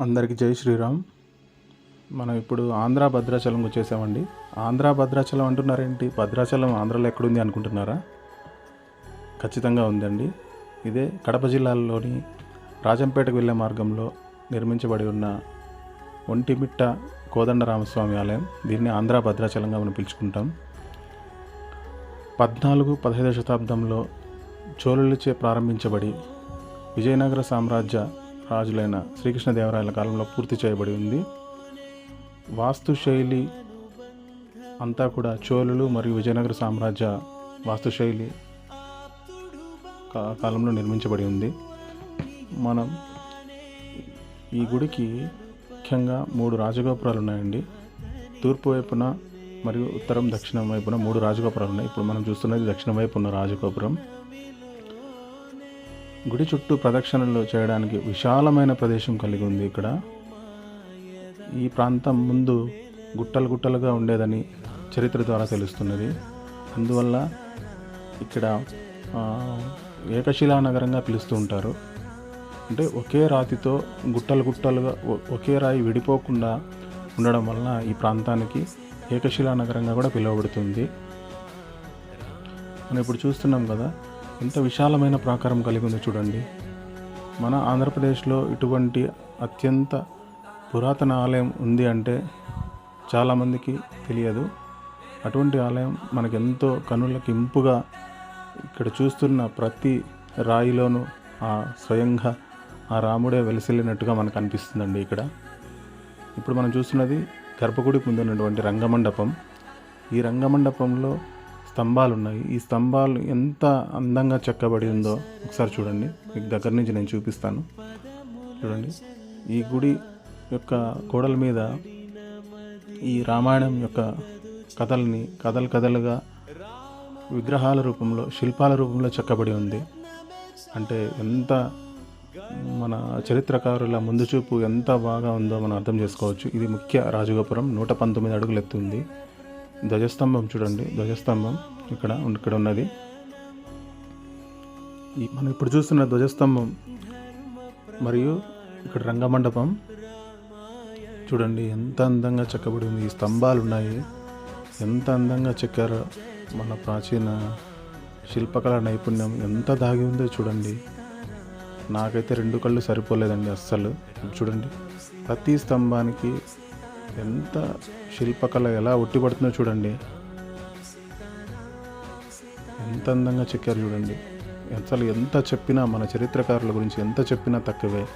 అందరికీ జై శ్రీరామ్. మనం ఇప్పుడు ఆంధ్ర భద్రాచలం వచ్చేసామండి. ఆంధ్ర భద్రాచలం అంటున్నారేంటి? భద్రాచలం ఆంధ్రలో ఎక్కడుంది అనుకుంటున్నారా? ఖచ్చితంగా ఉందండి. ఇదే కడప జిల్లాలోని రాజంపేటకు వెళ్ళే మార్గంలో నిర్మించబడి ఉన్న ఒంటిమిట్ట కోదండరామస్వామి ఆలయం. దీన్ని ఆంధ్ర భద్రాచలంగా మనం పిలుచుకుంటాం. పద్నాలుగు పదహైదవ శతాబ్దంలో చోళులచే ప్రారంభించబడి విజయనగర సామ్రాజ్య రాజులైన శ్రీకృష్ణదేవరాయల కాలంలో పూర్తి చేయబడి ఉంది. వాస్తు శైలి అంతా కూడా చోళులు మరియు విజయనగర సామ్రాజ్య వాస్తుశైలి కాలంలో నిర్మించబడి ఉంది. మనం ఈ గుడికి ముఖ్యంగా మూడు రాజగోపురాలు ఉన్నాయండి. తూర్పు వైపున మరియు ఉత్తరం దక్షిణం వైపున మూడు రాజగోపురాలు ఉన్నాయి. ఇప్పుడు మనం చూస్తున్నది దక్షిణం వైపు ఉన్న రాజగోపురం. గుడి చుట్టూ ప్రదక్షిణలు చేయడానికి విశాలమైన ప్రదేశం కలిగి ఉంది ఇక్కడ. ఈ ప్రాంతం ముందు గుట్టలు గుట్టలుగా ఉండేదని చరిత్ర ద్వారా తెలుస్తున్నది. అందువల్ల ఇక్కడ ఏకశిలా నగరంగా పిలుస్తూ ఉంటారు. అంటే ఒకే రాతితో గుట్టలు గుట్టలుగా ఒకే రాయి విడిపోకుండా ఉండడం వలన ఈ ప్రాంతానికి ఏకశిలా నగరంగా కూడా పిలువబడుతుంది. మనం ఇప్పుడు చూస్తున్నాం కదా ఎంత విశాలమైన ప్రాకారం కలిగి ఉందో చూడండి. మన ఆంధ్రప్రదేశ్లో ఇటువంటి అత్యంత పురాతన ఆలయం ఉంది అంటే చాలామందికి తెలియదు. అటువంటి ఆలయం మనకు ఎంతో కనులకి ఇంపుగా ఇక్కడ చూస్తున్న ప్రతి రాయిలోనూ ఆ స్వయంగా ఆ రాముడే వెలసిల్లినట్టుగా మనకు అనిపిస్తుందండి ఇక్కడ. ఇప్పుడు మనం చూస్తున్నది గర్భగుడికి ముందు రంగమండపం. ఈ రంగమండపంలో స్తంభాలు ఉన్నాయి ఈ స్తంభాలు ఎంత అందంగా చెక్కబడి ఉందో ఒకసారి చూడండి. మీకు దగ్గర నుంచి నేను చూపిస్తాను. చూడండి. ఈ గుడి యొక్క గోడల మీద ఈ రామాయణం యొక్క కథల్ని కథలు కథలుగా విగ్రహాల రూపంలో శిల్పాల రూపంలో చెక్కబడి ఉంది. అంటే ఎంత మన చరిత్రకారుల ముందు చూపు ఎంత బాగా ఉందో మనం అర్థం చేసుకోవచ్చు. ఇది ముఖ్య రాజగోపురం. నూట పంతొమ్మిది అడుగులు ఎత్తుంది ధ్వజస్తంభం చూడండి. ధ్వజస్తంభం ఇక్కడ ఇక్కడ ఉన్నది. ఈ మనం ఇప్పుడు చూస్తున్న ధ్వజస్తంభం మరియు ఇక్కడ రంగమండపం. చూడండి ఎంత అందంగా చెక్కబడి ఉంది. ఈ స్తంభాలు ఉన్నాయి. ఎంత అందంగా చెక్కారో మన ప్రాచీన శిల్పకళ నైపుణ్యం ఎంత దాగి ఉందో చూడండి. నాకైతే రెండు కళ్ళు సరిపోలేదండి అస్సలు. చూడండి. ప్రతి స్తంభానికి ఎంత శిల్పకళ ఎలా ఒట్టిపడుతుందో చూడండి. ఎంత అందంగా చెక్కారు చూడండి. అసలు ఎంత చెప్పినా మన చరిత్రకారుల గురించి ఎంత చెప్పినా తక్కువే.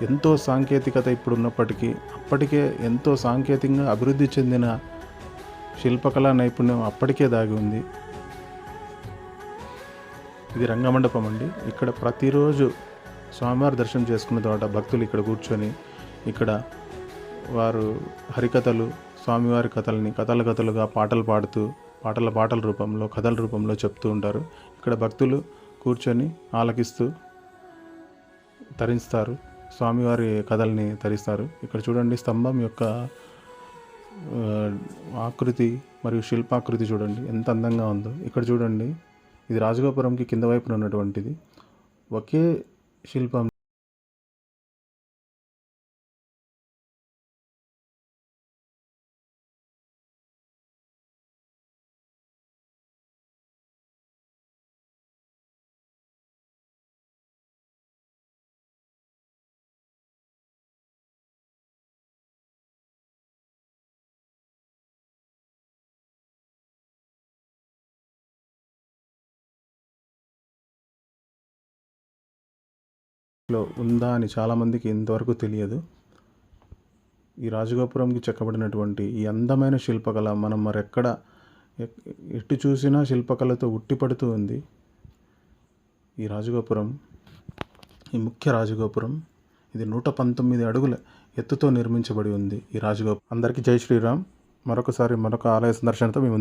ఎంతో సాంకేతికత ఇప్పుడు ఉన్నప్పటికీ అప్పటికే ఎంతో సాంకేతికంగా అభివృద్ధి చెందిన శిల్పకళా నైపుణ్యం అప్పటికే దాగి ఉంది. ఇది రంగమండపం అండి. ఇక్కడ ప్రతిరోజు స్వామివారి దర్శనం చేసుకున్న తర్వాత భక్తులు ఇక్కడ కూర్చొని ఇక్కడ వారు హరికథలు స్వామివారి కథల్ని కథల కథలుగా పాటలు పాడుతూ పాటల పాటల రూపంలో కథల రూపంలో చెప్తూ ఉంటారు. ఇక్కడ భక్తులు కూర్చొని ఆలకిస్తూ తరిస్తారు స్వామివారి కథల్ని తరిస్తారు. ఇక్కడ చూడండి స్తంభం యొక్క ఆకృతి మరియు శిల్పాకృతి చూడండి. ఎంత అందంగా ఉందో. ఇక్కడ చూడండి. ఇది రాజగోపురంకి కింద వైపున ఉన్నటువంటిది. ఒకే శిల్పం లో ఉందా అని చాలామందికి ఇంతవరకు తెలియదు. ఈ రాజగోపురంకి చెక్కబడినటువంటి ఈ అందమైన శిల్పకళ మనం మరెక్కడ ఎక్- ఎటు చూసినా శిల్పకళతో ఉట్టిపడుతూ ఉంది. ఈ రాజగోపురం ఈ ముఖ్య రాజగోపురం ఇది నూట పంతొమ్మిది అడుగుల ఎత్తుతో నిర్మించబడి ఉంది ఈ రాజగోపురం. అందరికీ జై శ్రీరామ్. మరొకసారి మరొక ఆలయ సందర్శనతో మీ ముందు